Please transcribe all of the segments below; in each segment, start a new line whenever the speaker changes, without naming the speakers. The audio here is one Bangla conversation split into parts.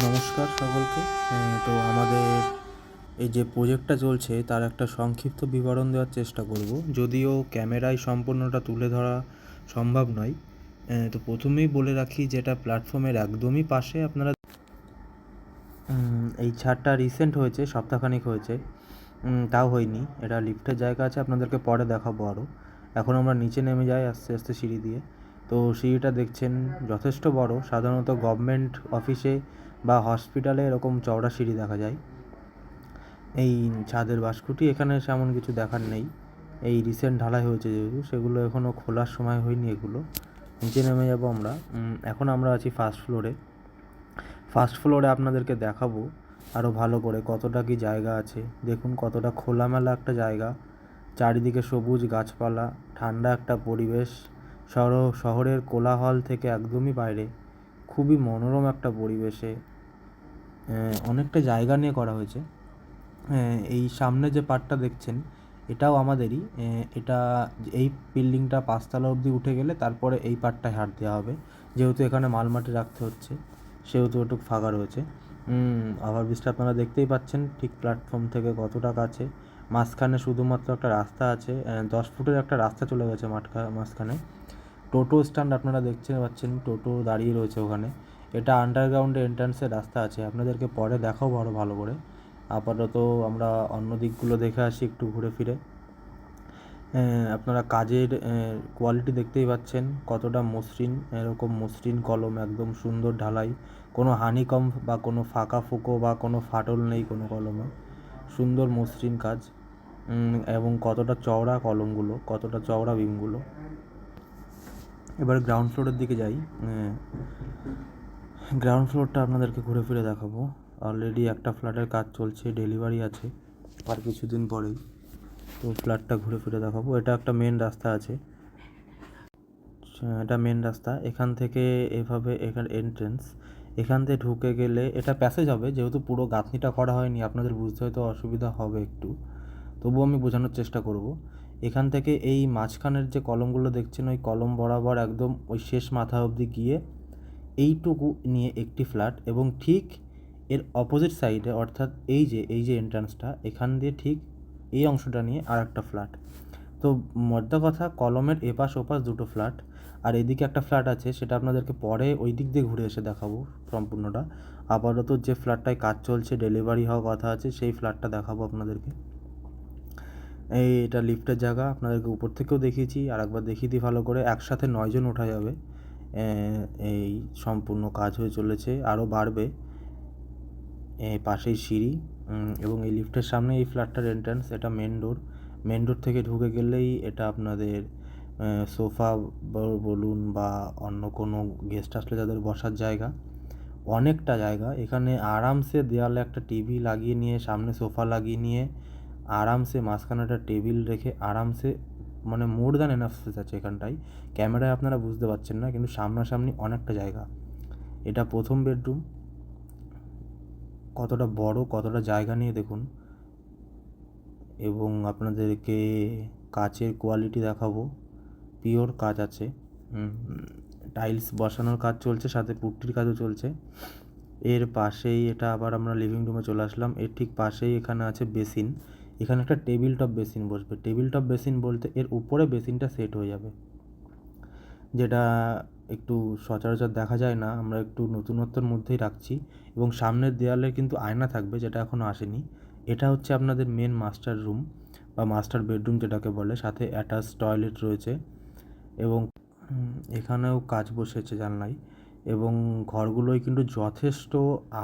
নমস্কার সকলকে। তো আমাদের এই যে প্রজেক্টটা চলছে, তার একটা সংক্ষিপ্ত বিবরণ দেওয়ার চেষ্টা করব। যদিও ক্যামেরায় সম্পূর্ণটা তুলে ধরা সম্ভব নয় তো প্রথমেই বলে রাখি যেটা প্ল্যাটফর্মের একদমই পাশে আপনারা এই ছাড়টা রিসেন্ট হয়েছে, সপ্তাহখানিক হয়েছে। তাও হয়নি, এটা লিফটের জায়গা আছে, আপনাদেরকে পরে দেখাবো আরও এখন আমরা নিচে নেমে যাই আস্তে আস্তে সিঁড়ি দিয়ে। তো সিঁড়িটা দেখছেন, যথেষ্ট বড়, সাধারণত গভর্নমেন্ট অফিসে বা হসপিটালে এরকম চওড়া সিঁড়ি দেখা যায়। এই ছাদের বাসকুটি এখানে সেমন কিছু দেখার নেই। এই রিসেন্ট ঢালাই হয়েছে যেহেতু, সেগুলো এখনও খোলার সময় হয়নি এগুলো। নিচে নেমে যাব আমরা। এখন আমরা আছি ফার্স্ট ফ্লোরে ফার্স্ট ফ্লোরে আপনাদেরকে দেখাবো আরও ভালো করে কতটা কি জায়গা আছে। দেখুন কতটা খোলামেলা একটা জায়গা। চারিদিকে সবুজ গাছপালা, ঠান্ডা একটা পরিবেশ। শহর, শহরের কোলাহল থেকে একদমই বাইরে। খুবই মনোরম একটা পরিবেশে। অনেকটা জায়গা নিয়ে করা হয়েছে। এই সামনে যে পার্টটা দেখছেন, এটাও আমাদেরই। এটা এই বিল্ডিংটা পাঁচতলা অবধি উঠে গেলে তারপরে এই পার্টটায় হাট দেওয়া হবে। যেহেতু এখানে মালমাটি রাখতে হচ্ছে, সেহেতু একটু ফাঁকা রয়েছে। আবার ব্রিজটা আপনারা দেখতেই পাচ্ছেন, ঠিক প্ল্যাটফর্ম থেকে কতটা কাছে। মাঝখানে শুধুমাত্র একটা রাস্তা আছে দশ ফুটের একটা রাস্তা চলে গেছে মাঠখা, মাঝখানে। টোটো স্ট্যান্ড আপনারা দেখতে পাচ্ছেন, টোটো দাঁড়িয়ে রয়েছে ওখানে। এটা আন্ডারগ্রাউন্ডে এন্ট্রান্সের রাস্তা আছে। আপনাদেরকে পরে দেখাবো আরও ভালো করে। আপাতত আমরা অন্য দিকগুলো দেখে আসি একটু ঘুরে ফিরে। আপনারা কাজের কোয়ালিটি দেখতেই পাচ্ছেন কতটা মসৃণ। এরকম মসৃণ কলম, একদম সুন্দর ঢালাই। কোনো হানিকম বা কোনো ফাঁকা ফুকো বা কোনো ফাটল নেই কোনো কলমে। সুন্দর মসৃণ কাজ। এবং কতটা চওড়া কলমগুলো, কতটা চওড়া বিমগুলো এবার গ্রাউন্ড ফ্লোরের দিকে যাই। গ্রাউন্ড ফ্লোরটা আপনাদেরকে ঘুরে ফিরে দেখাবো। অলরেডি একটা ফ্ল্যাটের কাজ চলছে ডেলিভারি আছে আর কিছুদিন পরেই। তো ফ্ল্যাটটা ঘুরে ফিরে দেখাবো। এটা একটা মেন রাস্তা আছে। এটা মেন রাস্তা। এখান থেকে এভাবে এখানে এন্ট্রেন্স এখান থেকে ঢুকে গেলে এটা প্যাসেজ হবে, যেহেতু পুরো গাঁথনিটা করা হয়নি, আপনাদের বুঝতে হয়তো অসুবিধা হবে একটু। তবুও আমি বোঝানোর চেষ্টা করব। এখান থেকে এই মাঝখানের যে কলমগুলো দেখছেন, ওই কলম বরাবর একদম ওই শেষ মাথা অবধি গিয়ে এইটুকু নিয়ে একটি ফ্ল্যাট এবং ঠিক এর অপোজিট সাইডে অর্থাৎ এই যে এই যে এন্ট্রান্সটা এখান দিয়ে ঠিক এই অংশটা নিয়ে আর একটা ফ্ল্যাট তো মধ্যা কথা, কলমের এপাশ ওপাশ দুটো ফ্ল্যাট আর এদিকে একটা ফ্ল্যাট আছে, সেটা আপনাদেরকে পরে ওই দিক দিয়ে ঘুরে এসে দেখাবো সম্পূর্ণটা। আপাতত যে ফ্ল্যাটটায় কাজ চলছে ডেলিভারি হওয়ার কথা আছে, সেই ফ্ল্যাটটা দেখাবো আপনাদেরকে। এই এটা লিফটের জায়গা, আপনাদেরকে উপর থেকেও দেখিয়েছি আর একবার দেখিয়ে দিই ভালো করে, একসাথে নয়জন ওঠা যাবে। এই সম্পূর্ণ কাজ হয়ে চলেছে, আরও বাড়বে। পাশেই সিঁড়ি এবং এই লিফটের সামনে এই ফ্ল্যাটটার এন্ট্রান্স এটা মেন ডোর মেন ডোর থেকে ঢুকে গেলেই এটা আপনাদের সোফা বলুন বা অন্য কোনো গেস্ট আসলে যাদের বসার জায়গা। অনেকটা জায়গা, এখানে আরামসে দেওয়ালে একটা টিভি লাগিয়ে নিয়ে, সামনে সোফা লাগিয়ে নিয়ে, আরামসে মাঝখানে একটা টেবিল রেখে আরামসে মানে মোর দ্যান এনাফ স্পেস আছে এখানটায় ক্যামেরায় আপনারা বুঝতে পারছেন না, কিন্তু সামনাসামনি অনেকটা জায়গা। এটা প্রথম বেডরুম কতটা বড়, কতটা জায়গা নিয়ে দেখুন। এবং আপনাদেরকে কাচের কোয়ালিটি দেখাবো। পিওর কাজ আছে। টাইলস বসানোর কাজ চলছে, সাথে পুট্টির কাজও চলছে। এর পাশেই এটা আবার আমরা লিভিং রুমে চলে আসলাম। এর ঠিক পাশেই এখানে আছে বেসিন এখানে একটা টেবিল টপ বেসিন বসবে। টেবিল টপ বেসিন বলতে এর উপরে বেসিনটা সেট হয়ে যাবে। যেটা একটু সচরাচর দেখা যায় না, আমরা একটু নতুনত্বর মধ্যেই রাখছি এবং সামনের দেয়ালে কিন্তু আয়না থাকবে যেটা এখনও আসেনি। এটা হচ্ছে আপনাদের মেন মাস্টার রুম বা মাস্টার বেডরুম যেটাকে বলে, সাথে অ্যাটাচ টয়লেট রয়েছে এবং এখানেও কাজ বসেছে জানলাই এবং ঘরগুলোয় কিন্তু যথেষ্ট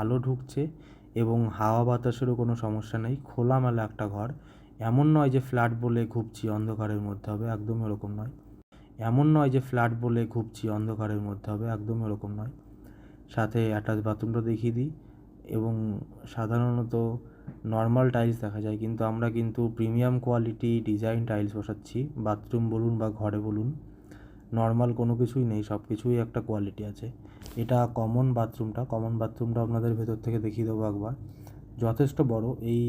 আলো ঢুকছে এবং হাওয়া বাতাসেরও কোনো সমস্যা নেই। খোলামেলা একটা ঘর। এমন নয় যে ফ্ল্যাট বলে ঘুরছি অন্ধকারের মধ্যে হবে একদমই এরকম নয়। এমন নয় যে ফ্ল্যাট বলে ঘুরছি অন্ধকারের মধ্যে হবে একদমই এরকম নয়। সাথে অ্যাটাচ বাথরুমটা দেখিয়ে দিই এবং সাধারণত নর্মাল টাইলস দেখা যায়, কিন্তু আমরা কিন্তু প্রিমিয়াম কোয়ালিটি ডিজাইন টাইলস বসাচ্ছি। বাথরুম বলুন বা ঘরে বলুন। নর্মাল কোনো কিছুই নেই, সব কিছুই একটা কোয়ালিটি আছে। এটা কমন বাথরুমটা কমন বাথরুমটা আপনাদের ভেতর থেকে দেখিয়ে দেবো একবার। যথেষ্ট বড়, এই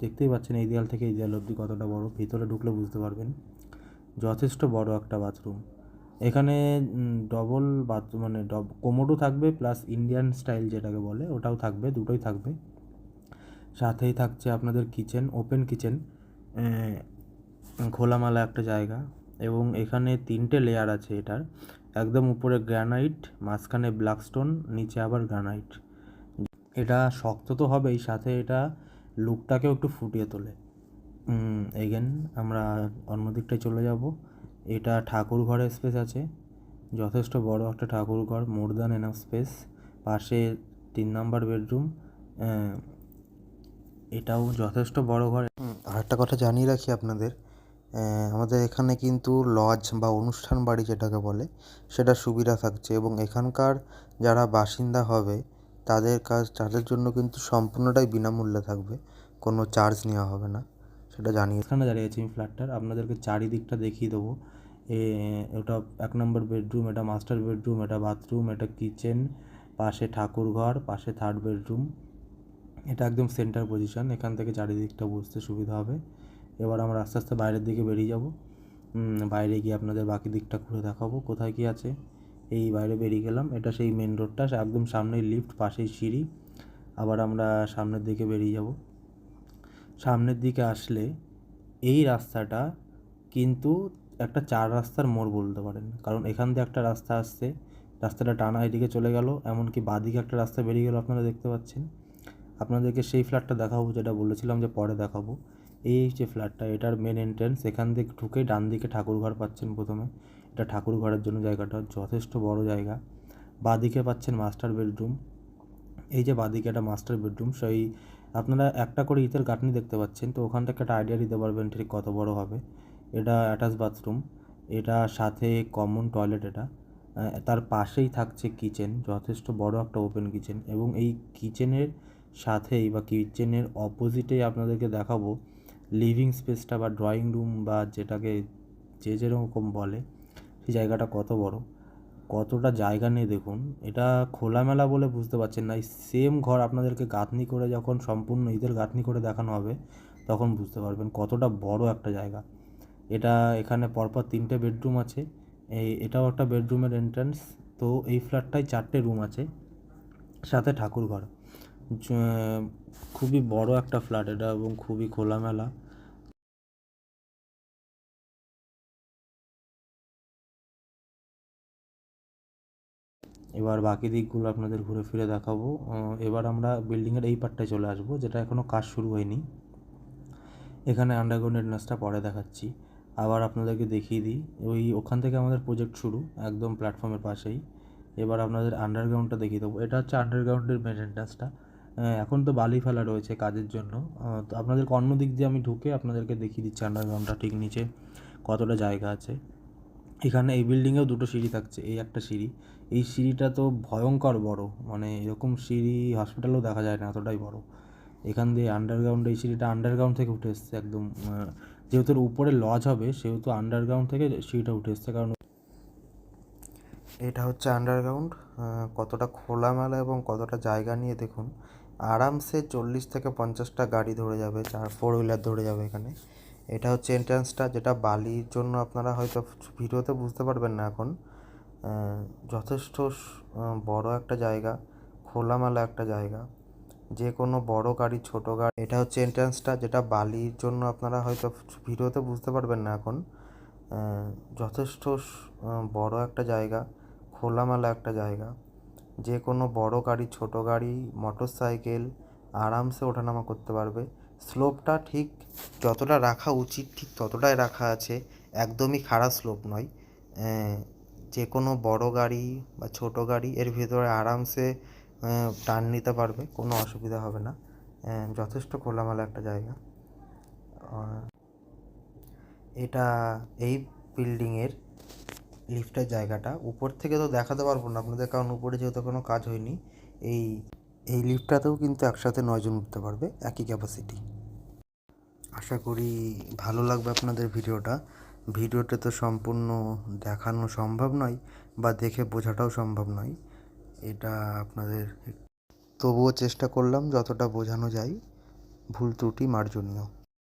দেখতেই পাচ্ছেন এই দেয়াল থেকে এই দেয়াল অবধি কতটা বড়, ভিতরে ঢুকলে বুঝতে পারবেন। যথেষ্ট বড় একটা বাথরুম এখানে ডবল বাথরুম মানে ডব কোমোডও থাকবে প্লাস ইন্ডিয়ান স্টাইল যেটাকে বলে, ওটাও থাকবে, দুটোই থাকবে। সাথেই থাকছে আপনাদের কিচেন ওপেন কিচেন খোলামালা একটা জায়গা। এবং এখানে তিনটে লেয়ার আছে এটার। একদম উপরে গ্রানাইট মাঝখানে ব্ল্যাক স্টোন নিচে আবার গ্রানাইট এটা শক্ত তো হবেই, সাথে এটা লুকটাকেও একটু ফুটিয়ে তোলে। এগেন আমরা অন্য দিকটায় চলে যাব। এটা ঠাকুর ঘরের স্পেস আছে। যথেষ্ট বড় একটা ঠাকুর ঘর মোর দ্যান এনাফ স্পেস পাশে তিন নাম্বার বেডরুম এটাও যথেষ্ট বড় ঘর।
আর একটা কথা জানিয়ে রাখি আপনাদের। আমাদের এখানে কিন্তু লজ বা অনুষ্ঠান বাড়ি যেটাকে বলে, সেটা সুবিধা থাকছে এবং এখানকার যারা বাসিন্দা হবে, তাদের কাজ, তাদের জন্য কিন্তু সম্পূর্ণটাই বিনামূল্যে থাকবে, কোনো চার্জ নেওয়া হবে না, সেটা জানিয়ে
এখানে দাঁড়িয়ে আছি আমি ফ্ল্যাটটার আপনাদেরকে চারিদিকটা দেখিয়ে দেবো। এ, ওটা এক নম্বর বেডরুম এটা মাস্টার বেডরুম এটা বাথরুম এটা কিচেন পাশে ঠাকুর ঘর, পাশে থার্ড বেডরুম এটা একদম সেন্টার পজিশন এখান থেকে চারিদিকটা বুঝতে সুবিধা হবে। এবার আমরা আস্তে আস্তে বাইরের দিকে বেরিয়ে যাব। বাইরে গিয়ে আপনাদের বাকি দিকটা ঘুরে দেখাবো, কোথায় কী আছে। এই বাইরে বেরিয়ে গেলাম, এটা সেই মেন রোডটা একদম সামনেই লিফট পাশেই সিঁড়ি। আবার আমরা সামনের দিকে বেরিয়ে যাব। সামনের দিকে আসলে এই রাস্তাটা কিন্তু একটা চার রাস্তার মোড় বলতে পারেন। কারণ এখান দিয়ে একটা রাস্তা আসছে, রাস্তাটা টানা এদিকে চলে গেল, এমনকি বাদিকে একটা রাস্তা বেরিয়ে গেল, আপনারা দেখতে পাচ্ছেন। আপনাদেরকে সেই ফ্ল্যাটটা দেখাবো, যেটা বলেছিলাম যে পরে দেখাবো। এই যে ফ্ল্যাটটা এটার মেন এন্ট্রেন্স এখান থেকে ঢুকে ডান দিকে ঠাকুর ঘর পাচ্ছেন প্রথমে। এটা ঠাকুর ঘরের জন্য জায়গাটা, যথেষ্ট বড় জায়গা। বাদিকে পাচ্ছেন মাস্টার বেডরুম এই যে বাদিকে একটা মাস্টার বেডরুম সেই আপনারা একটা করে ইটের গাঁথনি দেখতে পাচ্ছেন, তো ওখান থেকে একটা আইডিয়া দিতে পারবেন ঠিক কত বড় হবে। এটা অ্যাটাচ বাথরুম এটা সাথে কমন টয়লেট এটা। তার পাশেই থাকছে কিচেন যথেষ্ট বড় একটা ওপেন কিচেন এবং এই কিচেনের সাথেই বা কিচেনের অপোজিটেই আপনাদেরকে দেখাবো লিভিং স্পেসটা বা ড্রয়িং রুম বা যেটাকে যে যেরকম বলে, সেই জায়গাটা কত বড়? কতটা জায়গা নিয়ে দেখুন, এটা খোলামেলা বলে বুঝতে পারছেন না। এই সেম ঘর আপনাদেরকে গাঁথনি করে যখন সম্পূর্ণ ঈদের গাঁথনি করে দেখানো হবে, তখন বুঝতে পারবেন কতটা বড় একটা জায়গা। এটা এখানে পরপর তিনটে বেডরুম আছে। এই এটাও একটা বেডরুমের এন্ট্রান্স তো এই ফ্ল্যাটটায় চারটে রুম আছে, সাথে ঠাকুর ঘর খুবই বড় একটা ফ্ল্যাট এটা এবং খুবই খোলামেলা। এবার বাকি দিকগুলো আপনাদের ঘুরে ফিরে দেখাবো। এবার আমরা বিল্ডিংয়ের এই পার্টটায় চলে আসব, যেটা এখনও কাজ শুরু হয়নি। এখানে আন্ডারগ্রাউন্ড এন্ট্রান্সটা পরে দেখাচ্ছি। আবার আপনাদেরকে দেখিয়ে দিই, ওই ওখান থেকে আমাদের প্রজেক্ট শুরু, একদম প্ল্যাটফর্মের পাশেই। এবার আপনাদের আন্ডারগ্রাউন্ডটা দেখিয়ে দেবো। এটা হচ্ছে আন্ডারগ্রাউন্ডের মেন এন্ট্রান্সটা এখন তো বালি ফেলা রয়েছে কাজের জন্য। তো আপনাদেরকে অন্য দিক দিয়ে আমি ঢুকে আপনাদেরকে দেখিয়ে দিচ্ছি আন্ডারগ্রাউন্ডটা ঠিক নিচে, কতটা জায়গা আছে। এখানে এই বিল্ডিংয়েও দুটো সিঁড়ি থাকছে, এই একটা সিঁড়ি। এই সিঁড়িটা তো ভয়ঙ্কর বড় মানে এরকম সিঁড়ি হসপিটালেও দেখা যায় না, এতটাই বড়। এখান দিয়ে আন্ডারগ্রাউন্ড এই সিঁড়িটা আন্ডারগ্রাউন্ড থেকে উঠে এসছে একদম যেহেতু উপরে লজ হবে, সেহেতু আন্ডারগ্রাউন্ড থেকে সিঁড়িটা উঠে এসছে, কারণ
এটা হচ্ছে আন্ডারগ্রাউন্ড কতটা খোলামেলা এবং কতটা জায়গা নিয়ে দেখুন। আরামসে চল্লিশ থেকে পঞ্চাশটা গাড়ি ধরে যাবে, চার ফোর হুইলার ধরে যাবে এখানে। এটা হচ্ছে এন্ট্রান্সটা যেটা বালির জন্য আপনারা হয়তো ভিডিওতে বুঝতে পারবেন না এখন। যথেষ্ট বড় একটা জায়গা, খোলামেলা একটা জায়গা। যে কোনো বড় গাড়ি, ছোট গাড়ি, এটা হচ্ছে এন্ট্রান্সটা যেটা বালির জন্য আপনারা হয়তো ভিডিওতে বুঝতে পারবেন না এখন। যথেষ্ট বড় একটা জায়গা, খোলামেলা একটা জায়গা। যে কোনো বড় গাড়ি, ছোট গাড়ি মোটর সাইকেল আরামসে ওঠানামা করতে পারবে। স্লোপটা ঠিক যতটা রাখা উচিত, ঠিক ততটাই রাখা আছে। একদমই খারাপ স্লোপ নয়। যে কোনো বড় গাড়ি বা ছোট গাড়ি এর ভিতরে আরামসে টার্ন নিতে পারবে, কোনো অসুবিধা হবে না। যথেষ্ট খোলামেলা একটা জায়গা। এটা এই বিল্ডিংয়ের লিফটের জায়গাটা। উপর থেকে তো দেখাতে পারব না আপনাদের, কারণ উপরে যেহেতু কোনো কাজ হয়নি, এই এই লিফটটাতেও কিন্তু একসাথে নয়জন উঠতে পারবে, একই ক্যাপাসিটি আশা করি ভালো লাগবে আপনাদের ভিডিওটা। ভিডিওটা তো সম্পূর্ণ দেখানো সম্ভব নয়, বা দেখে বোঝাটাও সম্ভব নয়। এটা আপনাদের তবুও চেষ্টা করলাম যতটা বোঝানো যায়। ভুল ত্রুটি মার্জনীয়।